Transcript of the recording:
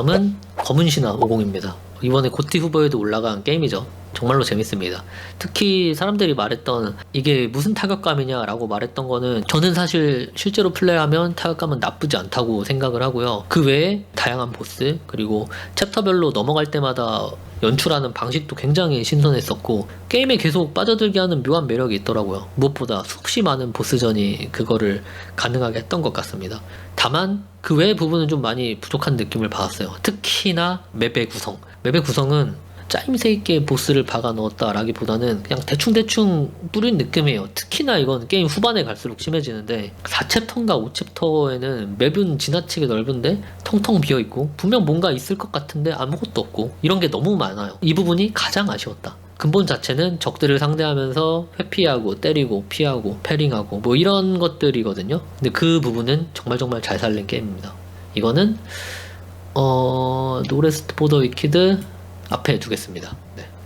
다음은 검은 신화 50입니다. 이번에 고티 후보에도 올라간 게임이죠. 정말로 재밌습니다. 특히 사람들이 말했던 이게 무슨 타격감이냐라고 말했던 거는 저는 사실 실제로 플레이하면 타격감은 나쁘지 않다고 생각을 하고요. 그 외에 다양한 보스 그리고 챕터별로 넘어갈 때마다 연출하는 방식도 굉장히 신선했었고 게임에 계속 빠져들게 하는 묘한 매력이 있더라고요. 무엇보다 수없이 많은 보스전이 그거를 가능하게 했던 것 같습니다. 다만 그 외의 부분은 좀 많이 부족한 느낌을 받았어요. 특히나 맵의 구성. 맵의 구성은 짜임새 있게 보스를 박아 넣었다라기보다는 그냥 대충대충 뿌린 느낌이에요. 특히나 이건 게임 후반에 갈수록 심해지는데 4챕터인가 5챕터에는 맵은 지나치게 넓은데 텅텅 비어 있고 분명 뭔가 있을 것 같은데 아무것도 없고 이런 게 너무 많아요. 이 부분이 가장 아쉬웠다. 근본 자체는 적들을 상대하면서 회피하고 때리고 피하고 패링하고 뭐 이런 것들이거든요. 근데 그 부분은 정말 정말 잘 살린 게임입니다. 이거는 어 노레스트 보더 위키드 앞에 두겠습니다. 네.